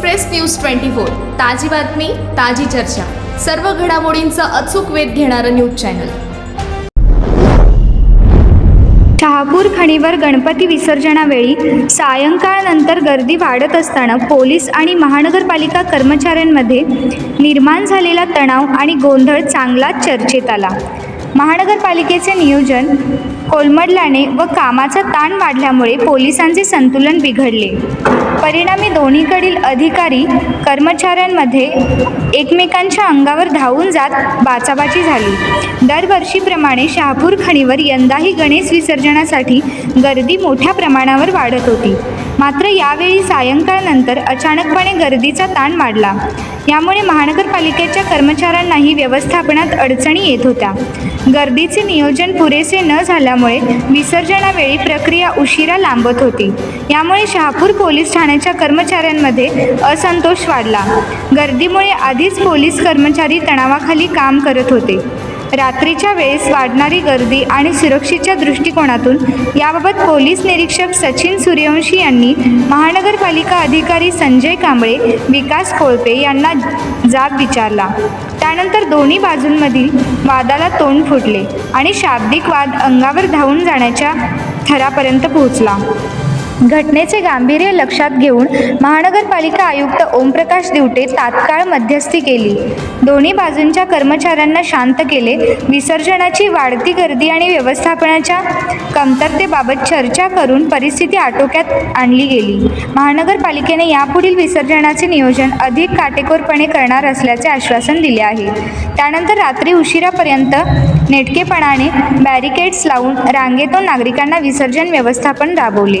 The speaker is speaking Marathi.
Express news twenty four. ताजी बातमी ताजी चर्चा. सर्व घडामोडींचा अचूक वेध घेणारं न्यूज चॅनल. शहापूर खणीवर गणपती विसर्जनावेळी सायंकाळनंतर गर्दी वाढत असताना पोलीस आणि महानगरपालिका कर्मचाऱ्यांमध्ये निर्माण झालेला तणाव आणि गोंधळ चांगलाच चर्चेत आला. महानगरपालिकेचे नियोजन कोलमडल्याने व कामाचा ताण वाढल्यामुळे पोलिसांचे संतुलन बिघडले. परिणामी दोन्हीकडील अधिकारी कर्मचाऱ्यांमध्ये एकमेकांच्या अंगावर धावून जात बाचाबाची झाली. दरवर्षीप्रमाणे शहापूर खणीवर यंदाही गणेश विसर्जनासाठी गर्दी मोठ्या प्रमाणावर वाढत होती. मात्र यावेळी सायंकाळनंतर अचानकपणे गर्दीचा ताण वाढला. यामुळे महानगरपालिकेच्या कर्मचाऱ्यांनाही व्यवस्थापनात अडचणी येत होत्या. गर्दीचे नियोजन पुरेसे न झाल्यामुळे विसर्जनावेळी प्रक्रिया उशिरा लांबत होती. यामुळे शहापूर पोलीस ठाण्याच्या कर्मचाऱ्यांमध्ये असंतोष वाढला. गर्दीमुळे आधीच पोलीस कर्मचारी तणावाखाली काम करत होते. रात्रीच्या वेळेस वाढणारी गर्दी आणि सुरक्षेच्या दृष्टिकोनातून याबाबत पोलीस निरीक्षक सचिन सूर्यवंशी यांनी महानगरपालिका अधिकारी संजय कांबळे विकास कोळपे यांना जाब विचारला. त्यानंतर दोन्ही बाजूंमधील वादाला तोंड फुटले आणि शाब्दिक वाद अंगावर धावून जाण्याच्या थरापर्यंत पोहोचला. घटनेचे गांभीर्य लक्षात घेऊन महानगरपालिका आयुक्त ओमप्रकाश दिवटे तात्काळ मध्यस्थी केली. दोन्ही बाजूंच्या कर्मचाऱ्यांना शांत केले. विसर्जनाची वाढती गर्दी आणि व्यवस्थापनाच्या कमतरतेबाबत चर्चा करून परिस्थिती आटोक्यात आणली गेली. महानगरपालिकेने यापुढील विसर्जनाचे नियोजन अधिक काटेकोरपणे करणार असल्याचे आश्वासन दिले आहे. त्यानंतर रात्री उशिरापर्यंत नेटकेपणाने बॅरिकेड्स लावून रांगेतून नागरिकांना विसर्जन व्यवस्थापन राबवले.